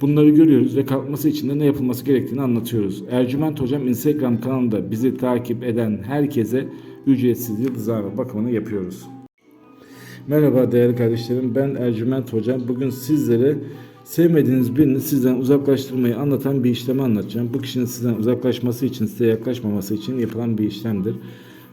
bunları görüyoruz ve kalkması için de ne yapılması gerektiğini anlatıyoruz. Ercüment Hocam Instagram kanalında bizi takip eden herkese ücretsiz yıldızlama bakımını yapıyoruz. Merhaba değerli kardeşlerim ben Ercüment Hocam. Bugün sizlere sevmediğiniz birini sizden uzaklaştırmayı anlatan bir işlemi anlatacağım. Bu kişinin sizden uzaklaşması için, size yaklaşmaması için yapılan bir işlemdir.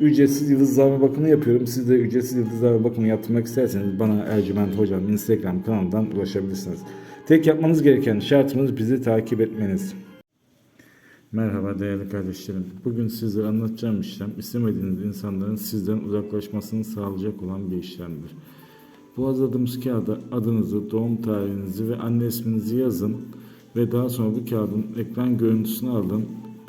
ücretsiz yıldızlama bakımı yapıyorum. Siz de ücretsiz yıldızlama bakımı yaptırmak isterseniz bana Ercüment Hocam Instagram kanalından ulaşabilirsiniz. Tek yapmanız gereken şartımız bizi takip etmeniz. Merhaba değerli kardeşlerim. Bugün sizlere anlatacağım işlem istemediğiniz insanların sizden uzaklaşmasını sağlayacak olan bir işlemdir. Bu hazırladığımız kağıda adınızı, doğum tarihinizi ve anne isminizi yazın ve daha sonra bu kağıdın ekran görüntüsünü alın,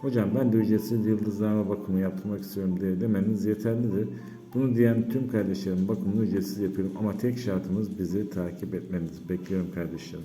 Hocam ben de ücretsiz yıldızlama bakımı yaptırmak istiyorum diye demeniz yeterlidir. Bunu diyen tüm kardeşlerim bakımını ücretsiz yapıyorum ama tek şartımız bizi takip etmeniz. Bekliyorum kardeşlerim.